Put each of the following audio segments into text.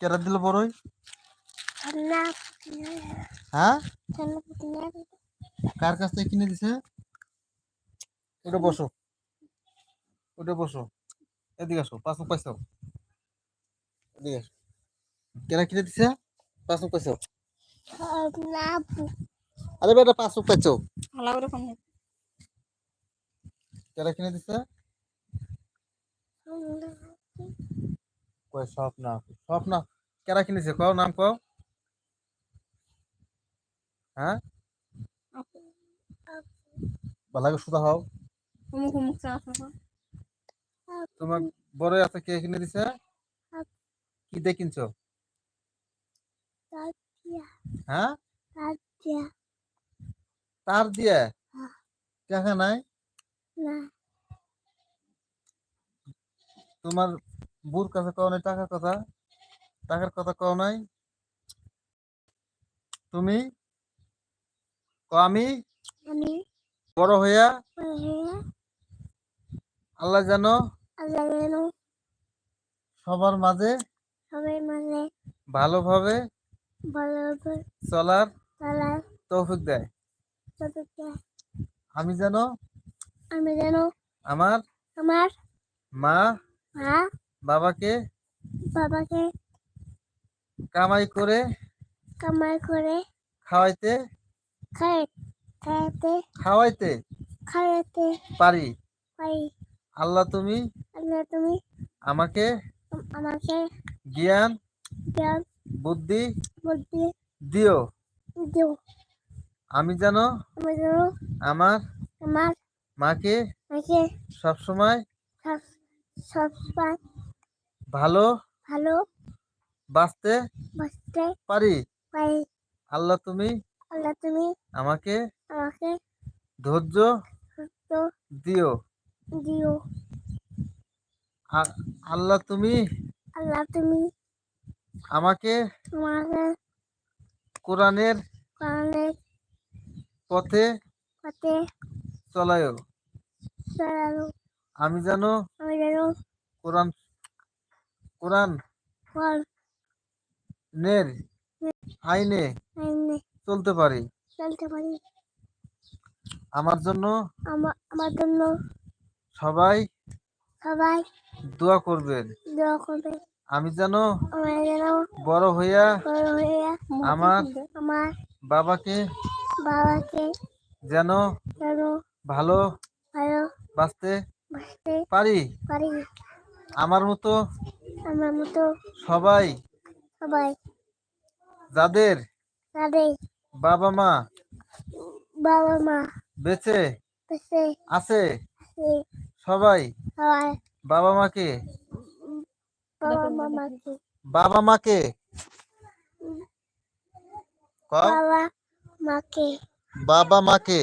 কেরা দিল বড়ই? হ্যাঁ? কার কাছ থেকে কিনে দিছে? ওটা বসো। ওটা বসো। এদিকে আসো পাঁচ পয়সা এদিকে আসো। কেরা কিনে দিছে? পাঁচ পয়সা ঠান্ডা আরে বেটা পাঁচ ভালো করে কিনে দিছে? কয় সব না সব কেরা কিনেছে? কও নাম কও। হ্যাঁ? ভালো সুদা হও। তোমার বড় আছে কে কিনে দিছে? কি দিয়ে কিনছো? হ্যাঁ? তার দিয়ে। টাকা নাই? তোমার বুর কাছে কও নাই টাকার কথা? টাকার কথা কও নাই? তুমি? আমি? বড় হইয়া? আল্লাহ যেন সবার মাঝে? ভালোভাবে চলার তৌফিক দেয়। আমি জানো? আমি যেন আমার আমার মা মা বাবাকে বাবাকে কামাই করে কামাই করে খাওয়াইতে খাই খাইতে খাওয়াইতে পারি। পারি। আল্লাহ তুমি আল্লাহ তুমি আমাকে আমাকে জ্ঞান জ্ঞান বুদ্ধি বুদ্ধি দিও। দিও। আমি যেন আমি যেন আমার আমার মাকে মাকে সবসময় সব সবসময় ভালো? ভালো। বাঁচতে বাঁচতে পারি? পারি। আল্লাহ তুমি? আল্লাহ তুমি? আমাকে আমাকে ধৈর্য দিও। দিও। আল্লাহ তুমি? আল্লাহ তুমি? আমাকে আমাকে কোরআনের কারণে পথে পথে চলায়ও চলালো আমি যেন আমি যেন কোরআন কোরআন নের আইনে আইনে চলতে পারি। চলতে পারি। আমার জন্য আমার জন্য সবাই সবাই দোয়া করবেন। দোয়া করবে আমি যেন বড় হইয়া বড় হয়ে আমার আমার বাবাকে বাবাকে যেন ভালো ভালো বাঁচতে পারি। পারি। আমার মতো আমার মতো সবাই? সবাই। যাদের? তাদের বাবা মা? বাবা মা। বেঁচে? বেঁচে। আছে? সবাই? সবাই। বাবা মাকে। বাবা মামাকে বাবা মাকে। বাবা মাকে বাবা মাকে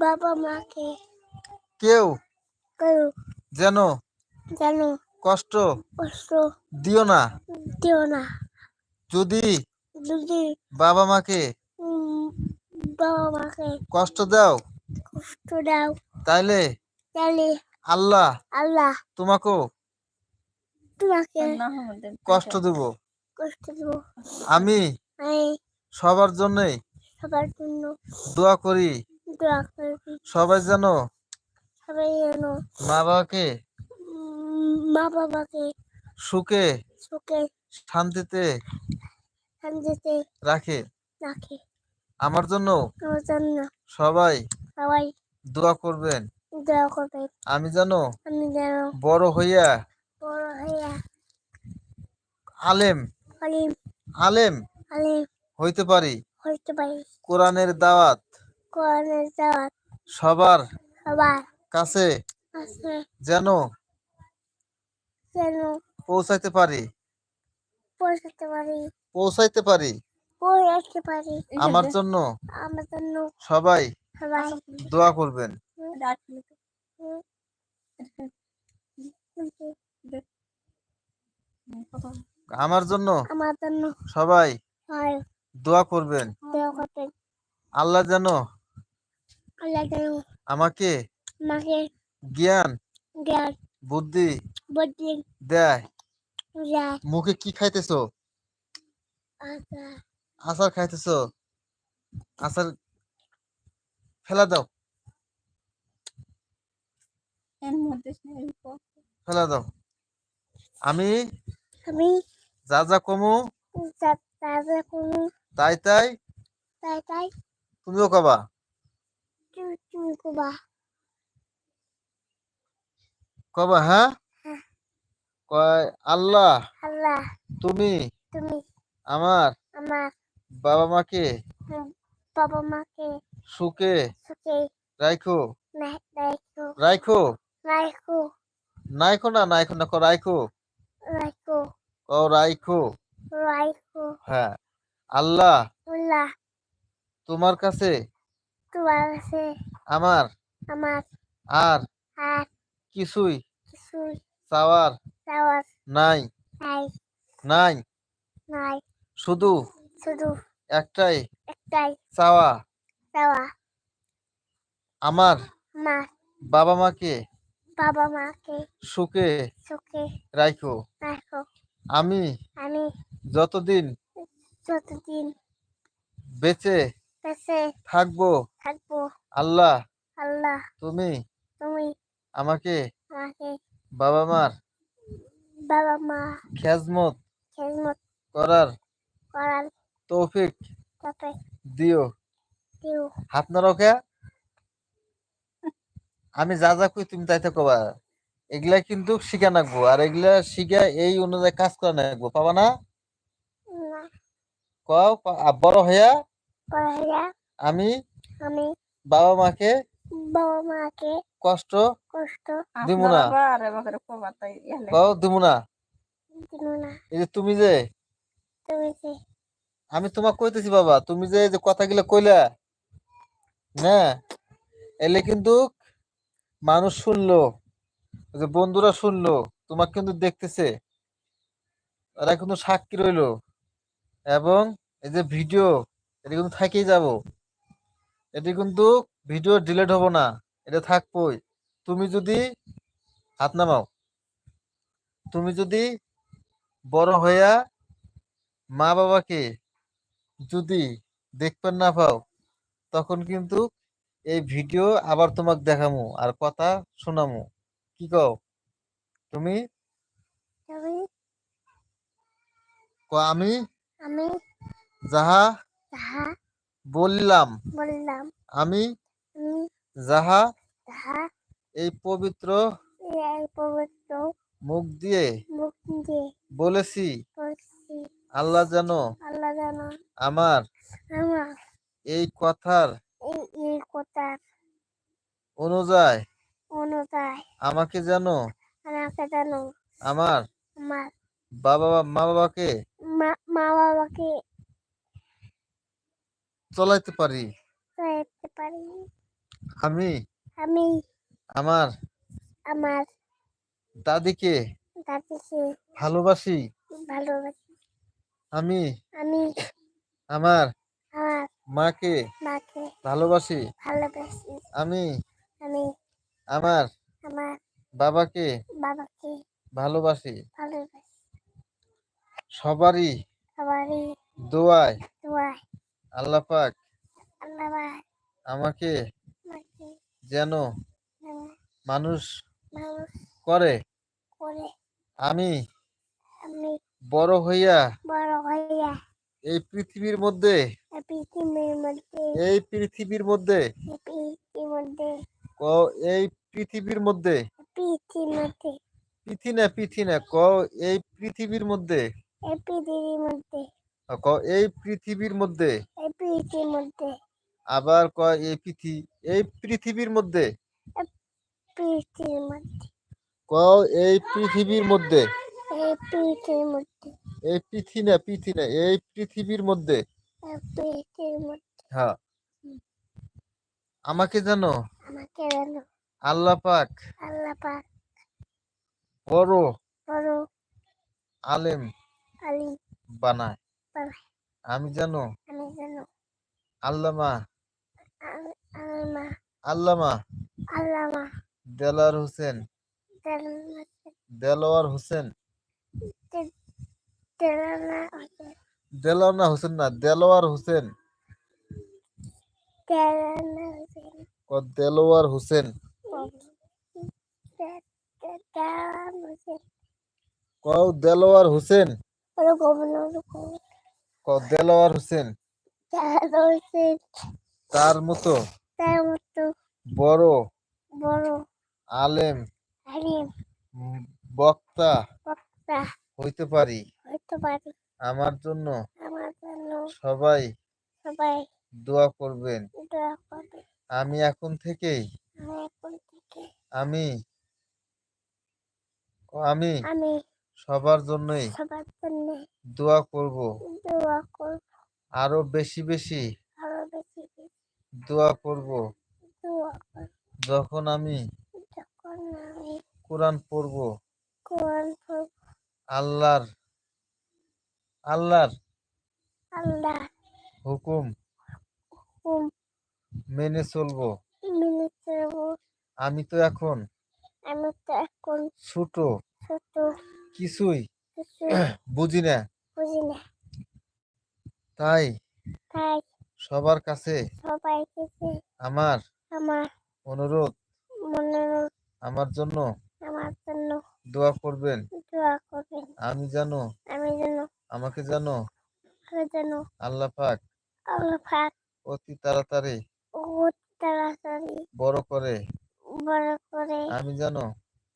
বাবা মাকে কেউ? কেউ। যেন? যেন কষ্ট কষ্ট দিও না। দিও না। যদি যদি বাবা মাকে বাবা মাকে কষ্ট দাও কষ্ট দাও তাইলে তাহলে আল্লাহ আল্লাহ তোমাকে তোমাকে কষ্ট দেব। কষ্ট দেব। আমি আমি সবার জন্যই সবার জন্য দোয়া করি। দোয়া করবি সবাই যেন সবাই যেন মা বাবাকে মা বাবাকে সুখে সুখে শান্তিতে শান্তিতে রাখে। রাখে। আমার জন্য আমার জন্য সবাই সবাই দোয়া করবেন। দোয়া করবে আমি যেন আমি বড় হইয়া বড় হইয়া আলেম আলিম আলেম আলিম হইতে পারি। হইতে পারি। কোরআনের দাওয়াত কোরআনের দাওয়াত সবার সবার কাছে যেন যেন পৌঁছাইতে পারি। পৌঁছাতে পারি। পৌঁছাইতে পারি। পারি। আমার জন্য। আমার জন্য। সবাই সবাই। দোয়া করবেন। আমার জন্য। আমার জন্য। সবাই দোয়া করবেন। দোয়া করবে আল্লাহ যেন আল্লাহ যেন আমাকে আমাকে জ্ঞান জ্ঞান বুদ্ধি। বুদ্ধি। দেয়। যা মুখে কি খাইতেছো? আচার। খাইতেছো? আচার ফেলা দাও। ফেলা দাও। আমি আমি যা যা কমু তাই তাই তাই তাই। তুমিও কবা। তুমি কুবা। কবা হ্যাঁ? হ্যাঁ। কয় আল্লাহ আল্লাহ। তুমি? তুমি? আমার? আমার। বাবা মাকে? বাবা মাকে। সুখে? সুখে। রাখো রাখো রাখো না নাইখো না কো রাখো রাখো ও রাইখো? রাখো হ্যাঁ। আল্লাহ আল্লাহ। তোমার কাছে? তোমার আছে আমার? আমার। আর? আর? কিছুই? কিছুই চাওয়ার চাওয়ার নাই। নাই। নাই? নাই। শুধু? শুধু। একটাই? একটাই। চাওয়া চাওয়া আমার? আমার বাবা মাকে বাবা মাকে সুখে? সুখে। রাখো রাখো আমি? আমি। যতদিন? যতদিন। বেঁচে? বেঁচে। থাকব? থাকব। আল্লাহ? আল্লাহ। তুমি? তুমি? আমাকে? আমাকে। বাবা মার? বাবা মা। খেজমত? খেদমত করার? করার। তৌফিক? তাতে দিও। দিও। হাত না রকে আমি যা যা কই তুমি তাইতে কবা এগুলা কিন্তু শিখা নাকবো আর এগুলা শিখা এই অনুযায়ী কাজ করা নাকবো। পাবা না? কও পা- আ, বড় হইয়া আমি আমি বাবা মাকে বাবা মাকে কষ্ট কষ্ট দিমু না। কও দিব না। এই যে তুমি যে তুমি যে। আমি তোমাকে কইতেছি বাবা তুমি যে এই যে কথাগুলো কইলা না এলে কিন্তু মানুষ শুনলো যে বন্ধুরা শুনলো তোমাকে কিন্তু দেখতেছে ওরা কিন্তু সাক্ষী রইল এবং এই যে ভিডিও এটা কিন্তু থাকেই যাব। এটি কিন্তু ভিডিও ডিলেট হব না এটা থাকবই। তুমি যদি হাত নামাও তুমি যদি বড় হইয়া মা বাবাকে যদি দেখবেন না পাও তখন কিন্তু এই ভিডিও আবার তোমাকে দেখামু আর কথা শোনামু। কি কও? তুমি? আমি? আমি? যাহা বললাম। বললাম। আমি যাহা এই পবিত্র পবিত্র মুখ দিয়ে মুখ দিয়ে বলেছি আল্লাহ আল্লাহ জানো আমার আমার এই কথার এই কথার অনুযায়ী অনুযায়ী আমাকে যেন আমাকে জানো আমার আমার বাবা মা বাবাকে মা মা বাবাকে চলাইতে পারি। চাইতে পারি। আমি? আমি। আমার? আমার। দাদিকে? দাদিকে। ভালোবাসি। ভালোবাসি। আমি? আমি। আমার? আমার। মাকে? মাকে। ভালোবাসি। ভালোবাসি। আমি? আমি। আমার? আমার। বাবাকে? বাবাকে। ভালোবাসি। ভালোবাসি। সবারই। সবারই। দোয়ায়। দোয়াই আল্লাহ পাক আল্লাহ ভাই আমাকে মাকে যেন মানুষ করে আমি বড় হইয়া এই পৃথিবীর মধ্যে এই পৃথিবীর মধ্যে এই পৃথিবীর মধ্যে এই পৃথিবীর ক এই পৃথিবীর মধ্যে পৃথিবীর না পৃথি না ক এই পৃথিবীর মধ্যে এই পৃথিবীর মধ্যে ক এই পৃথিবীর মধ্যে এই পৃথিবীর মধ্যে আবার ক এই পৃথি এই পৃথিবীর মধ্যে? পৃথিবীর মধ্যে। ক এই পৃথিবীর মধ্যে? এই পৃথিবীর মধ্যে। এই পৃথি না পৃথি না এই পৃথিবীর মধ্যে। এই পৃথিবীর মধ্যে। হ্যাঁ। আমাকে জানো? আল্লাহ পাক আল্লাহ পাক বড় বড় আলেম আলী বানায়। বানায়। আমি যেন আমি জানো। আল্লামা আল্লামা আল্লামা দেলার হোসেন দেলোয়ার হোসেন আছে হোসেন না দেলোয়ার হোসেন ক দেলোয়ার হোসেন তেলানা আছে ক দেলোয়ার হোসেন দেলোয়ার হোসেন তার মতো তার মতো বড় বড় আলেম উম, বক্তা বক্তা হইতে পারি। হতে পারি। আমার জন্য আমার জন্য সবাই সবাই দোয়া করবেন। দোয়া করবে আমি এখন থেকেই আমি এখন থেকে আমি আমি আমি সবার জন্যই সবার জন্য দোয়া করব। দোয়া করব। আরও বেশি বেশি আরও বেশি বেশি দোয়া করব। যখন আমি কোরআন পড়ব। আল্লাহর আল্লাহর আল্লাহ হুকুম মেনে চলবো। চলব। আমি তো এখন আমি তো এখন ছোট। ছোট। কিছুই বুঝি না। বুঝি না। তাই তাই সবার কাছে সবাই কিছু আমার আমার অনুরোধ মনের আমার জন্য আমার জন্য দোয়া করবেন। দোয়া করবেন। আমি জানো আমি যেন আমাকে জানো আমি যেন আল্লাহ পাক আল্লাহ পাক অতি তাড়াতাড়ি ও তাড়াতাড়ি বড় করে বড় করে আমি যেন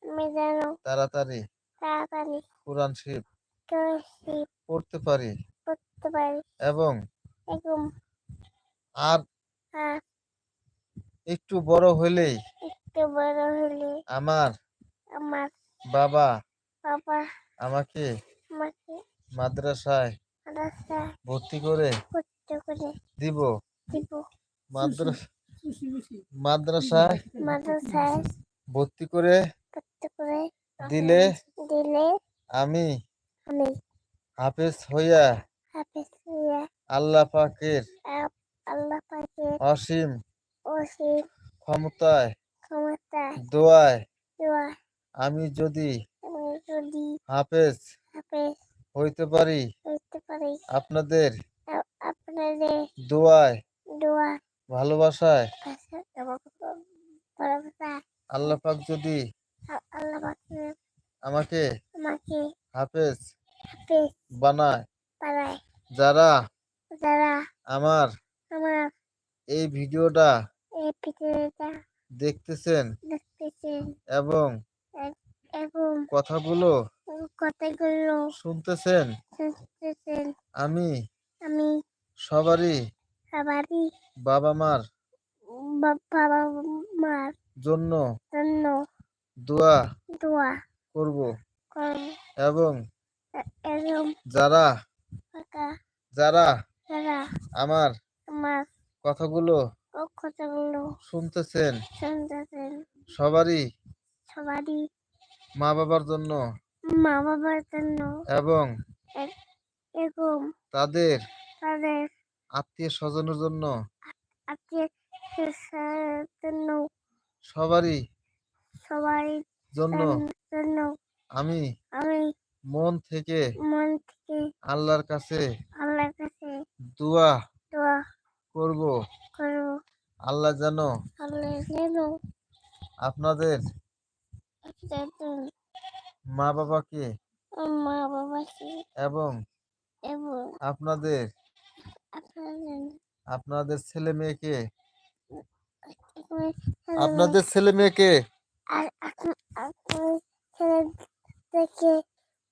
আমি যেন তাড়াতাড়ি তাড়াতাড়ি কোরআন শরীফ পড়তে পারি করতে পারি এবং এবং আর আর একটু বড় হলেই একটু বড় হলে আমার আমার বাবা বাবা আমাকে আমাকে মাদ্রাসায় রাস্তা ভর্তি করে করতে করে দিব। দিব। মাদ্রাসা মাদ্রাসায় মাদ্রাসায় ভর্তি করে করতে করে দিলে দিলে আমি আমি হাফেজ হইয়া হাফেজ হইয়া আল্লাহ পাকের আল্লাহ পাকের অসীম অসীম ক্ষমতায় ক্ষমতায় দোয়ায় দোয়া। আমি যদি আমি যদি হাফেজ হাফেজ হইতে পারি হইতে পারি। আপনাদের আপনাদের দোয়ায় দোয়া। ভালোবাসায় আল্লাহ পাক যদি আল্লাহ পাকের আমাকে আমাকে হাফেজ হাফেজ বানায় পাড়ায় যারা যারা আমার আমার এই ভিডিওটা এই পৃথিবীটা দেখতেছেন দেখতেছেন। এবং এবং কথাগুলো কথাগুলো শুনতেছেন। শুনতেছেন। আমি আমি সবারই সবারই বাবা মার বাবা মার জন্য জন্য দোয়া দোয়া করব। এবং এবং যারা যারা যারা আমার কথাগুলো কথাগুলো। শুনতেছেন? শুনতেছেন। সবারই? সবারই। মা বাবার জন্য? মা বাবার জন্য। এবং? এবং তাদের? তাদের। আত্মীয় স্বজনের জন্য? আত্মীয় জন্য। সবারই? সবারই জন্য? জন্য। আমি? আমি মন থেকে? মন থেকে আল্লাহর কাছে? আল্লাহর কাছে দোয়া? দোয়া। করব? আল্লাহ যেন আপনাদের? মা বাবাকে মা বাবাকে এবং এবং আপনাদের? আপনাদের? ছেলে মেয়েকে আপনাদের ছেলে মেয়েকে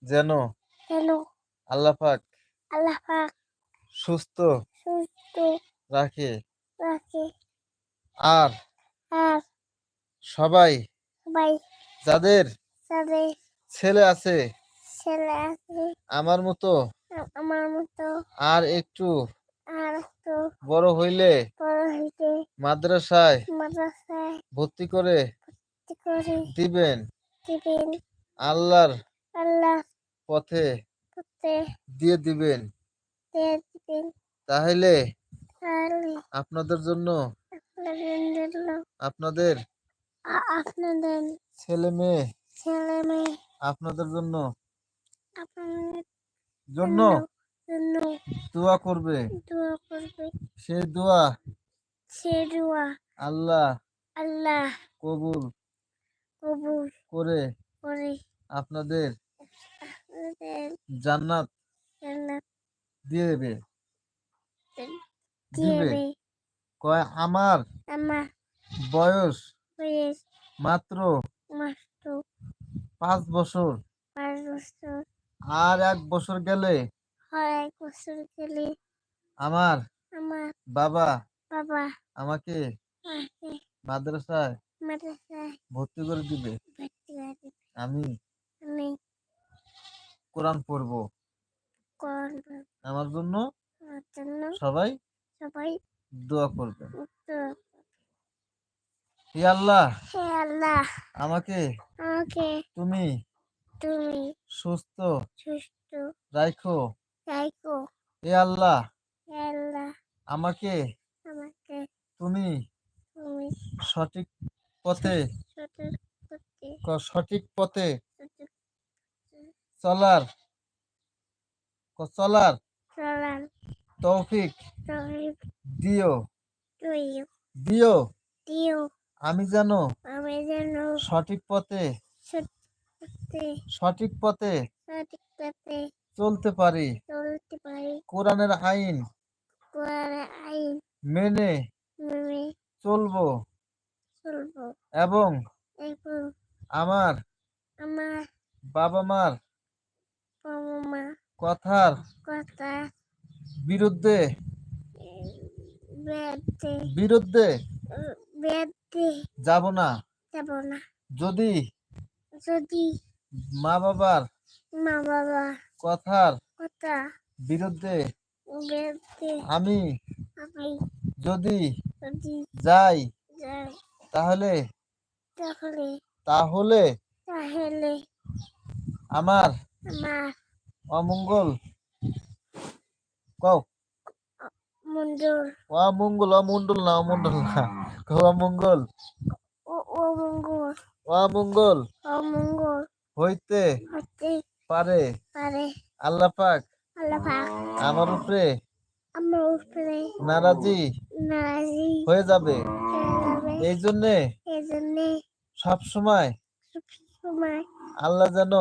যেন যেন আল্লাহ পাক আল্লাহ পাক সুস্থ। সুস্থ। রাখে। রাখে। আর? আর? সবাই? সবাই। যাদের? তাদের ছেলে আছে? ছেলে আছে। আমার মতো? আমার মতো। আর একটু? আর একটু। বড় হইলে? বড় হইতে? মাদ্রাসায়? মাদ্রাসায়। ভর্তি করে? ভর্তি করে। দিবেন? দিবেন। আল্লাহর আল্লাহ পথে করতে দিয়ে দিবেন? দিয়ে দিবেন। তাহলে আপনাদের জন্য? আপনাদের আপনাদের? ছেলে মেয়ে? ছেলে মেয়ে। আপনাদের জন্য? জন্য? দোয়া করবে? দোয়া করবে। সেই দোয়া? সে দোয়া। আল্লাহ? আল্লাহ। কবুল? কবুল। করে? করে। আপনাদের? আপনাদের। জান্নাত? জান্নাত। দিয়ে দেবে। দিবে? কয় আমার? আমার। বয়স? বয়স? মাত্র? মাত্র। পাঁচ বছর। পাঁচ বছর। আর এক বছর গেলে? হয় এক বছর গেলে। আমার? আমার। বাবা? বাবা। আমাকে? মাকে মাদ্রাসায়? মাদ্রাসায়। ভর্তি করে দিবে? ভর্তি করে দিবে। আমি? আমি। কোরআন পড়ব। কোরআন আমার জন্য? পড়ার জন্য? সবাই? সবাই দোয়া করবে হে আল্লাহ। হে আল্লাহ। আমাকে আমাকে তুমি তুমি সুস্থ সুস্থ রাখো রাখো হে আল্লাহ। হে আল্লাহ। আমাকে আমাকে তুমি তুমি সঠিক পথে সঠিক পথে চলার চলার চলার তৌফিক দিও। দিও। দিও। আমি যেন আমি যেন সঠিক পথে সঠিক পথে সঠিক পথে চলতে পারি। চলতে পারি। কোরআনের আইন কোরআন আইন মেনে মেনে চলবো চলবো। এবং এবং আমার আমার বাবা মার বাবা মা কথার কথা বিরুদ্ধে? বিরুদ্ধে। যাব না। যাব না। যদি? যদি। মা বাবার? মা বাবা। কথার? কথা। বিরুদ্ধে। আমি? আমি। যদি? যদি। যাই। যাই। তাহলে? তাহলে। তাহলে? তাহলে। আমার? আমার। অমঙ্গল? কও। না ও মঙ্গল। হইতে পারে। পারে। আল্লাহ পাক। আল্লাহ পাক। আমার উপরে। আমার উপরে। নারাজি নারাজি হয়ে যাবে। এই জন্যে এই জন্যে সব সময়? সময়। আল্লাহ যেন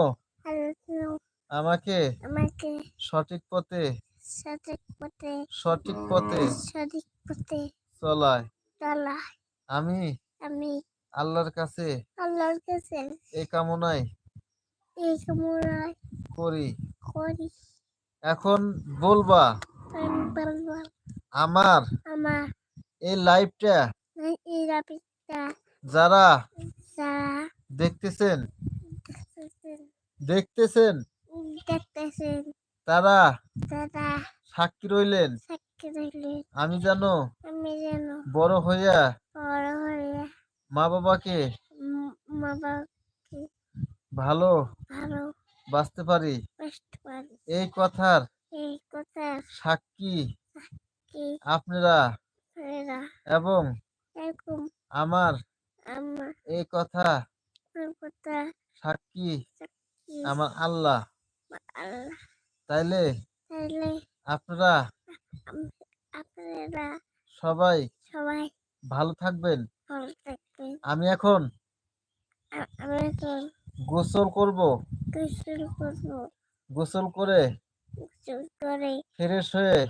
আমাকে আমাকে সঠিক পথে সঠিক পথে সঠিক পথে সঠিক পথে চলায় চলা আমি আমি আল্লাহর কাছে আল্লাহর কাছে এই কামনায় এই কামনায় করি। করি। এখন বলবা আমি বলব আমার আমার এই লাইফটা এই রাবিটা যারা যারা দেখতেছেন দেখতেছেন দেখতেছেন। তারা দাদা সাক্ষী রইলেন। সাক্ষী আমি যেন আমি যেন বড় হইয়া বড় হয়ে মা বাবাকে মা বাবাকে ভালো ভালো বাঁচতে পারি। বুঝতে পারি। এই কথার এই কথা সাক্ষী কি আপনারা এরা এবং আমার আমার এই কথা কথা সাক্ষী আমার আল্লাহ। আল্লাহ। তাইলে আপনারা সবাই সবাই ভালো থাকবেন। আমি এখন আমি গোসল করব। গোসল করব। গোসল করে করে ফ্রেশ হয়ে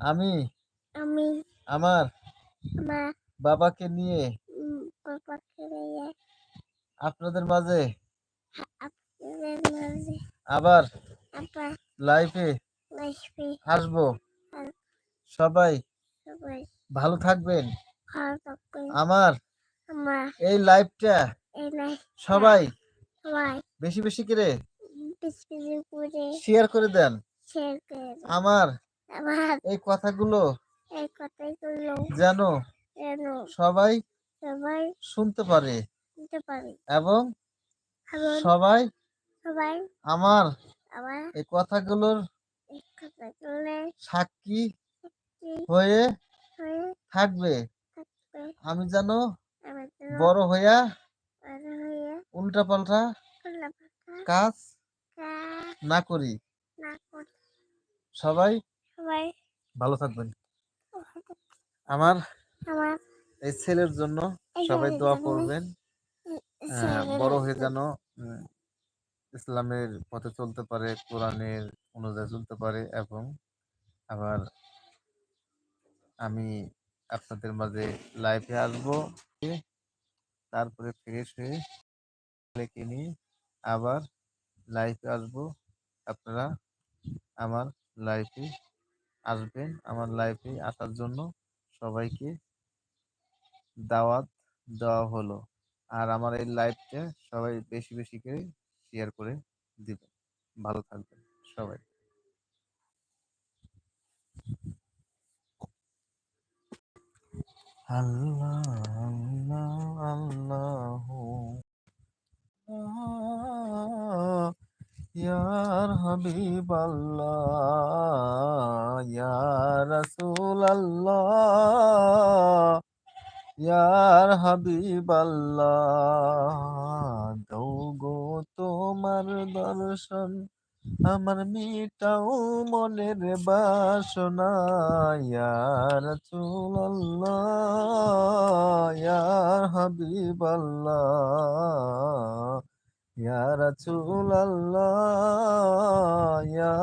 আমি আমি আমার আমার বাবাকে নিয়ে বাবাকে নিয়ে আপনাদের মাঝে আপনাদের মাঝে আবার লাইফে আসবে আসব সবাই ভালো থাকবেন। আমার এই লাইফটা সবাই বেশি বেশি করে শেয়ার করে দেন। আমার এই কথাগুলো যেন সবাই সবাই শুনতে পারে এবং সবাই আমার আমার এই কথাগুলোর সাক্ষী হয়ে থাকবে। আমি যেন বড় হইয়া উল্টা পাল্টা কাজ না করি। সবাই ভালো থাকবেন। আমার এই ছেলের জন্য সবাই দোয়া করবেন। বড় হয়ে যেন ইসলামের পথে চলতে পারে, কোরআনের অনুযায়ী চলতে পারে এবং আবার আমি আপনাদের মাঝে লাইভে আসব। তারপরে ফ্রেশ হয়ে ছেলেকে নিয়ে আবার লাইভে আসব। আপনারা আমার লাইফে আসবেন, আমার লাইফে আসার জন্য সবাইকে দাওয়াত দেওয়া হলো। আর আমার এই লাইভটা সবাই বেশি বেশি করে শেয়ার করে দিবেন। ভালো থাকবেন সবাই। আল্লাহ ইয়ার হাবিব আল্লাহ ইয়া রাসূল আল্লাহ ইয়ার হাবিব আল্লাহ তোমার দর্শন, আমার মিটাও মনের বাসনা ইয়া রাসূল আল্লাহ ইয়া হাবিব আল্লাহ ইয়া রাসূল আল্লাহ ইয়া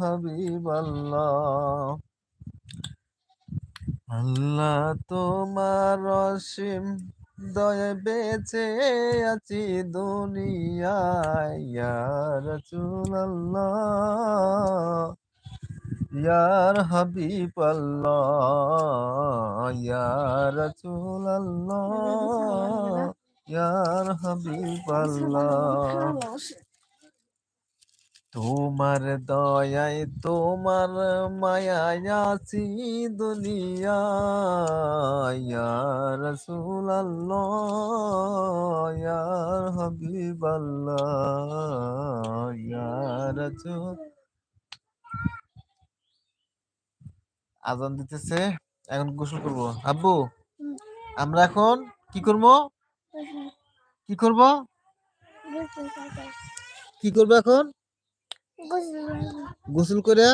হাবিব আল্লাহ আল্লাহ তোমার অসীম দয়া বেঁচে আছি দুনিয়ায়। রাসূল আল্লাহ ইয়ার হাবিব আল্লাহ ইয়া রাসূল আল্লাহ। ইয়ার হাবিব আল্লাহ। তোমার দয়ায় তোমার মায়ায় আছি দুনিয়া রাসূল আল্লাহ হাবিব ইয়া রাসূল। আজান দিতেছে এখন গোসল করব। আব্বু আমরা এখন কি করব? কি করব। কি করব এখন? গোসল করে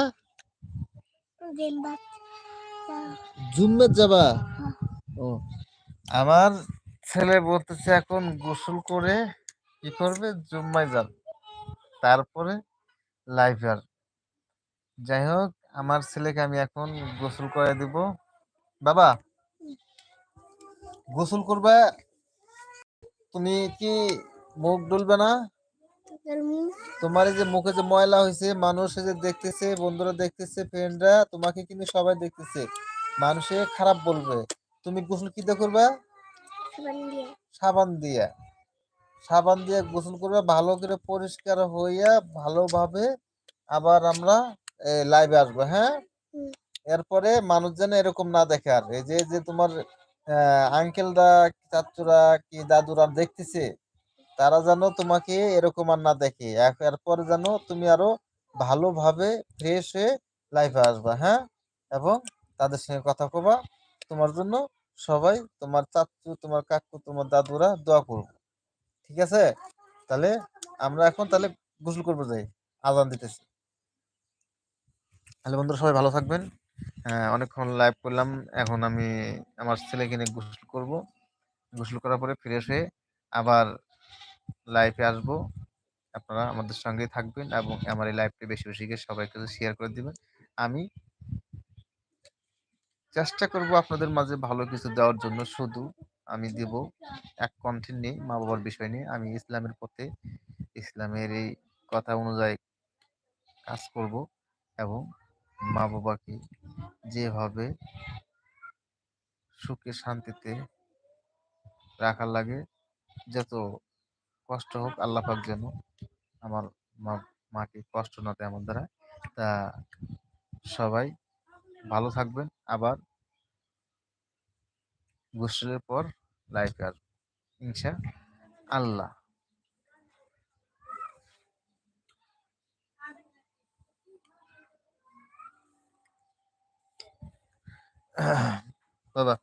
জুম্মের যাবা? হ্যাঁ। ও আমার ছেলে বলতেছে এখন গোসল করে কি করবে? জুম্মায় যাবে। তারপরে লাইফ আর যাই হোক আমার ছেলেকে আমি এখন গোসল করে দিব। বাবা গোসল করবে? তুমি কি মুখ ডুলবে না? তোমার এই যে মুখে যে ময়লা হয়েছে মানুষ যে দেখতেছে বন্ধুরা দেখতেছে ফ্রেন্ডরা তোমাকে কিন্তু সবাই দেখতেছে। মানুষে খারাপ বলবে। তুমি গোসল কি দিয়ে করবে? সাবান দিয়ে। সাবান দিয়ে। সাবান দিয়ে গোসল করবে ভালো করে পরিষ্কার হইয়া ভালোভাবে আবার আমরা লাইভে আসব হ্যাঁ? এরপরে মানুষ যেন এরকম না দেখে আর। এই যে যে তোমার আঙ্কেলরা চাচুরা কি দাদুরা দেখতেছে তারা যেন তোমাকে এরকম আর না দেখে। এর- এরপরে যেন তুমি আরও ভালোভাবে ফ্রেশ হয়ে লাইফে আসবা হ্যাঁ? এবং তাদের সঙ্গে কথা কবা। তোমার জন্য সবাই, তোমার চাচু, তোমার কাকু, তোমার দাদুরা দোয়া করবে ঠিক আছে? তাহলে আমরা এখন তাহলে গোসল করব যাই। আজান দিতেছি। তাহলে বন্ধুরা সবাই ভালো থাকবেন। হ্যাঁ অনেকক্ষণ লাইভ করলাম। এখন আমি আমার ছেলেকে নিয়ে গোসল করব। গোসল করার পরে ফ্রেশ হয়ে আবার লাইভে আসব। আপনারা আমাদের সঙ্গে থাকবেন এবং আমার এই লাইভটি বেশি বেশি করে সবাইকে শেয়ার করে দিবেন। আমি চেষ্টা করব আপনাদের মাঝে ভালো কিছু দেওয়ার জন্য শুধু আমি দেব এক কন্টেন্ট নিয়ে মা বাবার বিষয় নিয়ে। আমি ইসলামের পথে, ইসলামের এই কথা অনুযায়ী কাজ করব এবং মা বাবাকে যেভাবে সুখে শান্তিতে রাখার লাগে, যত কষ্ট হোক, আল্লাহ পাক যেন আমার মাকে কষ্ট না দেয় আমার দ্বারা। তা সবাই ভালো থাকবেন। আবার গোসলের পর লাইফে আসব, ইনশা আল্লাহ। বাবা।